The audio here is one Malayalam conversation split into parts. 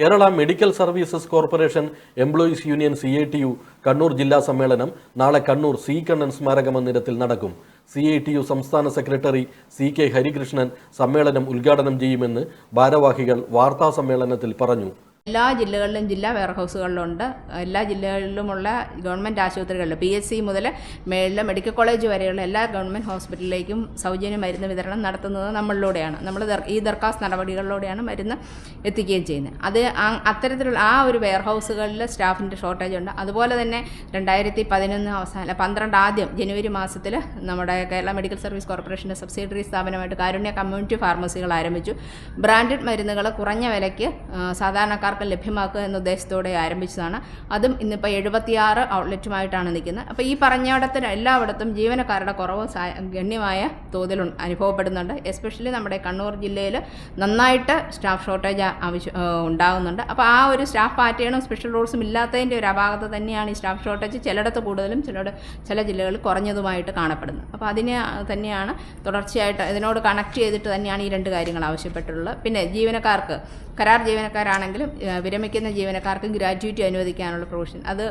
Kerala medical services corporation employees union C I T U Kannur ജില്ലാ സമ്മേളനം നാളെ കണ്ണൂർ സി കണ്ണൻ സ്മാരക മന്ദിരത്തിൽ നടക്കും. സി ഐ ടി യു സംസ്ഥാന സെക്രട്ടറി സി കെ ഹരികൃഷ്ണൻ സമ്മേളനം ഉദ്ഘാടനം ചെയ്യുമെന്ന് ഭാരവാഹികൾ വാർത്താ സമ്മേളനത്തിൽ പറഞ്ഞു. എല്ലാ ജില്ലകളിലും ജില്ലാ വെയർഹൗസുകളിലുണ്ട്. എല്ലാ ജില്ലകളിലുമുള്ള ഗവൺമെന്റ് ആശുപത്രികളിൽ പി എച്ച് സി മുതൽ മേളിലെ മെഡിക്കൽ കോളേജ് വരെയുള്ള എല്ലാ ഗവൺമെന്റ് ഹോസ്പിറ്റലിലേക്കും സൗജന്യ മരുന്ന് വിതരണം നടത്തുന്നത് നമ്മളിലൂടെയാണ്. നമ്മൾ ഈ ദർഖാസ് നടപടികളിലൂടെയാണ് മരുന്ന് എത്തിക്കുകയും ചെയ്യുന്നത്. അത് അത്തരത്തിലുള്ള ആ ഒരു വെയർഹൗസുകളിൽ സ്റ്റാഫിന്റെ ഷോർട്ടേജ് ഉണ്ട്. അതുപോലെ തന്നെ രണ്ടായിരത്തി പതിനൊന്ന് അവസാനം പന്ത്രണ്ട് ആദ്യം ജനുവരി മാസത്തിൽ നമ്മുടെ കേരള മെഡിക്കൽ സർവീസ് കോർപ്പറേഷന്റെ സബ്സിഡറി സ്ഥാപനമായിട്ട് കാരുണ്യ കമ്മ്യൂണിറ്റി ഫാർമസികൾ ആരംഭിച്ചു. ബ്രാൻഡഡ് മരുന്നുകൾ കുറഞ്ഞ വിലയ്ക്ക് ആ, സാധാരണക്കാർക്ക് ലഭ്യമാക്കുക എന്ന ഉദ്ദേശത്തോടെ ആരംഭിച്ചതാണ്. അതും ഇന്നിപ്പോൾ എഴുപത്തിയാറ് ഔട്ട്ലെറ്റുമായിട്ടാണ് നിൽക്കുന്നത്. അപ്പോൾ ഈ പറഞ്ഞയിടത്തിന് എല്ലായിടത്തും ജീവനക്കാരുടെ കുറവ് ഗണ്യമായ തോതിൽ അനുഭവപ്പെടുന്നുണ്ട്. എസ്പെഷ്യലി നമ്മുടെ കണ്ണൂർ ജില്ലയിൽ നന്നായിട്ട് സ്റ്റാഫ് ഷോർട്ടേജ് ആവശ്യം ഉണ്ടാകുന്നുണ്ട് അപ്പോൾ ആ ഒരു സ്റ്റാഫ് പാറ്റേണും സ്പെഷ്യൽ റൂൾസും ഇല്ലാത്തതിന്റെ ഒരു അപാകത തന്നെയാണ് ഈ സ്റ്റാഫ് ഷോർട്ടേജ് ചിലയിടത്ത് കൂടുതലും ചിലയിടത്ത് ചില ജില്ലകളിൽ കുറഞ്ഞതുമായിട്ട് കാണപ്പെടുന്നത്. അപ്പോൾ അതിനെ തന്നെയാണ് തുടർച്ചയായിട്ട് ഇതിനോട് കണക്ട് ചെയ്തിട്ട് തന്നെയാണ് ഈ രണ്ട് കാര്യങ്ങൾ ആവശ്യപ്പെട്ടിട്ടുള്ളത്. പിന്നെ ജീവനക്കാർക്ക് കരാർ ജീവനക്കാരാണെങ്കിലും വിരമിക്കുന്ന ജീവനക്കാർക്ക് ഗ്രാറ്റുവിറ്റി അനുവദിക്കാനുള്ള പ്രൊവിഷൻ. അത്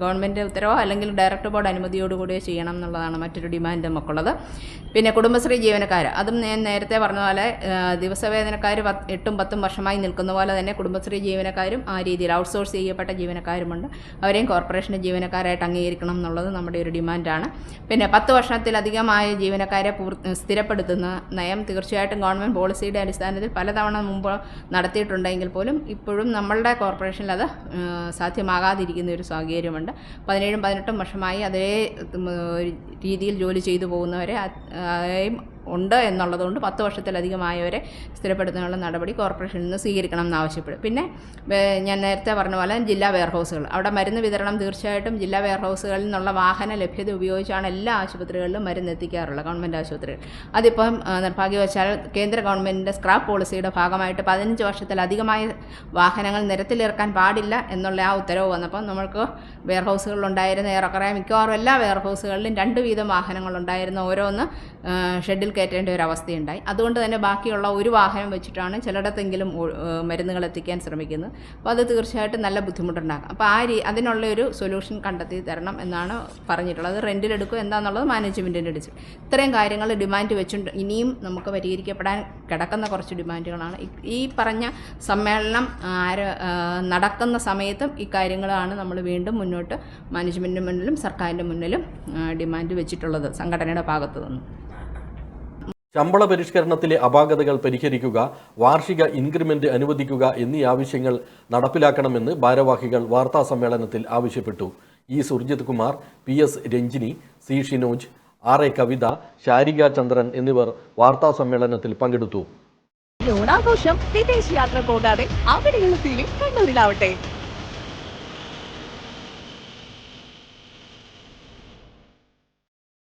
ഗവൺമെന്റ് ഉത്തരവോ അല്ലെങ്കിൽ ഡയറക്ടർ ബോർഡ് അനുമതിയോടുകൂടിയോ ചെയ്യണം എന്നുള്ളതാണ് മറ്റൊരു ഡിമാൻഡ് നമുക്കുള്ളത് പിന്നെ കുടുംബശ്രീ ജീവനക്കാർ. അതും ഞാൻ നേരത്തെ പറഞ്ഞ പോലെ ദിവസവേതനക്കാർ എട്ടും പത്തും വർഷമായി നിൽക്കുന്ന പോലെ തന്നെ കുടുംബശ്രീ ജീവനക്കാരും ആ രീതിയിൽ ഔട്ട്സോഴ്സ് ചെയ്യപ്പെട്ട ജീവനക്കാരുമുണ്ട്. അവരെയും കോർപ്പറേഷന്റെ ജീവനക്കാരായിട്ട് അംഗീകരിക്കണം എന്നുള്ളത് നമ്മുടെ ഒരു ഡിമാൻഡാണ്. പിന്നെ പത്ത് വർഷത്തിലധികമായ ജീവനക്കാരെ സ്ഥിരപ്പെടുത്തുന്ന നയം തീർച്ചയായിട്ടും ഗവൺമെന്റ് പോളിസിയുടെ അടിസ്ഥാനത്തിൽ പലതവണ മുമ്പ് നടത്തിയിട്ടുണ്ടെങ്കിൽ പോലും ഇപ്പോഴും നമ്മളുടെ കോർപ്പറേഷനിൽ അത് സാധ്യമാകാതിരിക്കുന്ന ഒരു സാഹചര്യമുണ്ട്. പതിനേഴും പതിനെട്ടും വർഷമായി അതേ രീതിയിൽ ജോലി ചെയ്തു പോകുന്നവരെ ഉണ്ട് എന്നുള്ളതുകൊണ്ട് പത്ത് വർഷത്തിലധികമായവരെ സ്ഥിരപ്പെടുത്തുന്നതിനുള്ള നടപടി കോർപ്പറേഷനിൽ നിന്ന് സ്വീകരിക്കണം എന്നാവശ്യപ്പെടും പിന്നെ ഞാൻ നേരത്തെ പറഞ്ഞ പോലെ ജില്ലാ വെയർഹൗസുകൾ. അവിടെ മരുന്ന് വിതരണം തീർച്ചയായിട്ടും ജില്ലാ വെയർഹൗസുകളിൽ നിന്നുള്ള വാഹന ലഭ്യത ഉപയോഗിച്ചാണ് എല്ലാ ആശുപത്രികളിലും മരുന്ന് എത്തിക്കാറുള്ളത് ഗവൺമെന്റ് ആശുപത്രികൾ അതിപ്പം നിർഭാഗ്യവശാൽ കേന്ദ്ര ഗവൺമെന്റിന്റെ സ്ക്രാപ്പ് പോളിസിയുടെ ഭാഗമായിട്ട് പതിനഞ്ച് വർഷത്തിലധികമായ വാഹനങ്ങൾ നിരത്തിലിറക്കാൻ പാടില്ല എന്നുള്ള ആ ഉത്തരവ് വന്നപ്പോൾ നമ്മൾക്ക് വെയർഹൗസുകളിലുണ്ടായിരുന്ന ഏറെക്കുറെ മിക്കവാറും എല്ലാ വെയർഹൗസുകളിലും രണ്ട് വീതം വാഹനങ്ങളുണ്ടായിരുന്ന ഓരോന്ന് ആ, കയറ്റേണ്ട ഒരു അവസ്ഥയുണ്ടായി. അതുകൊണ്ട് തന്നെ ബാക്കിയുള്ള ഒരു വാഹനം വെച്ചിട്ടാണ് ചിലയിടത്തെങ്കിലും മരുന്നുകൾ എത്തിക്കാൻ ശ്രമിക്കുന്നത്. അപ്പോൾ അത് തീർച്ചയായിട്ടും നല്ല ബുദ്ധിമുട്ടുണ്ടാകും അപ്പോൾ ആ രീ അതിനുള്ള ഒരു സൊല്യൂഷൻ കണ്ടെത്തി തരണം എന്നാണ് പറഞ്ഞിട്ടുള്ളത്. റെന്റിലെടുക്കുക എന്താണെന്നുള്ളത് മാനേജ്മെന്റിന്റെ അടിച്ച്. ഇത്രയും കാര്യങ്ങൾ ഡിമാൻഡ് വെച്ചുകൊണ്ട് ഇനിയും നമുക്ക് പരിഹരിക്കപ്പെടാൻ കിടക്കുന്ന കുറച്ച് ഡിമാൻഡുകളാണ്. ഈ- പറഞ്ഞ സമ്മേളനം ആര് നടക്കുന്ന സമയത്തും ഇക്കാര്യങ്ങളാണ് കാര്യങ്ങളാണ് നമ്മൾ വീണ്ടും മുന്നോട്ട് മാനേജ്മെന്റിന്റെ മുന്നിലും സർക്കാരിന്റെ മുന്നിലും ഡിമാൻഡ് വെച്ചിട്ടുള്ളത് സംഘടനയുടെ ഭാഗത്തു നിന്നും. ശമ്പള പരിഷ്കരണത്തിലെ അപാകതകൾ പരിഹരിക്കുക വാർഷിക ഇൻക്രിമെന്റ് അനുവദിക്കുക എന്നീ ആവശ്യങ്ങൾ നടപ്പിലാക്കണമെന്ന് ഭാരവാഹികൾ വാർത്താ സമ്മേളനത്തിൽ ആവശ്യപ്പെട്ടു. E Surjith Kumar P S Ranjini C Shinoj R A Kavitha Sarika Chandran എന്നിവർ വാർത്താ സമ്മേളനത്തിൽ പങ്കെടുത്തു. ഓണാഘോഷം വിദേശ യാത്ര പോകാതെ അവിടെയുള്ള ഫീലിംഗ് കണ്ണൂരിലാവട്ടെ.